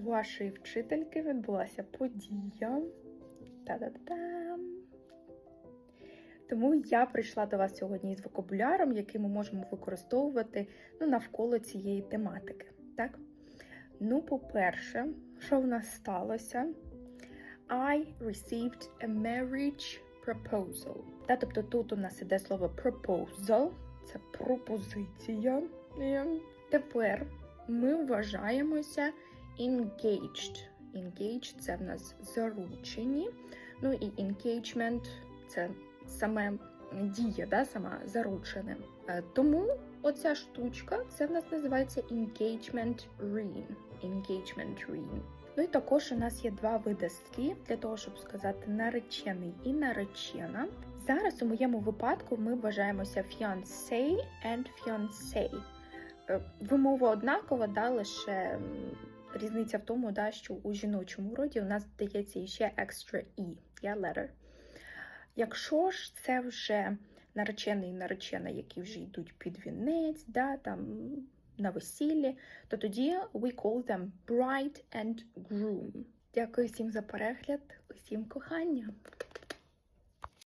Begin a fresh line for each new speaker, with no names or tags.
вашої вчительки відбулася подія. Та-да-дам! Тому я прийшла до вас сьогодні із вокабуляром, який ми можемо використовувати ну, навколо цієї тематики. Так? Ну, по-перше, що в нас сталося? I received a marriage proposal. Та, тобто тут у нас іде слово proposal, це пропозиція. Тепер ми вважаємося engaged. Engaged це в нас заручені. Ну і engagement це саме дія, да, сама заручене. Е, Тому оця штучка це в нас називається engagement ring. Engagement ring. Ну і також у нас є два види слів для того, щоб сказати наречений і наречена. Зараз у моєму випадку ми вважаємося fiancé and fiancé. Е, Вимова однакова, да, лише різниця в тому, да, що у жіночому роді у нас дається ще extra e, я letter. Якщо ж це вже наречений і наречена, які вже йдуть під вінець, да, там, на весіллі, то тоді we call them bride and groom. Дякую всім за перегляд, усім кохання!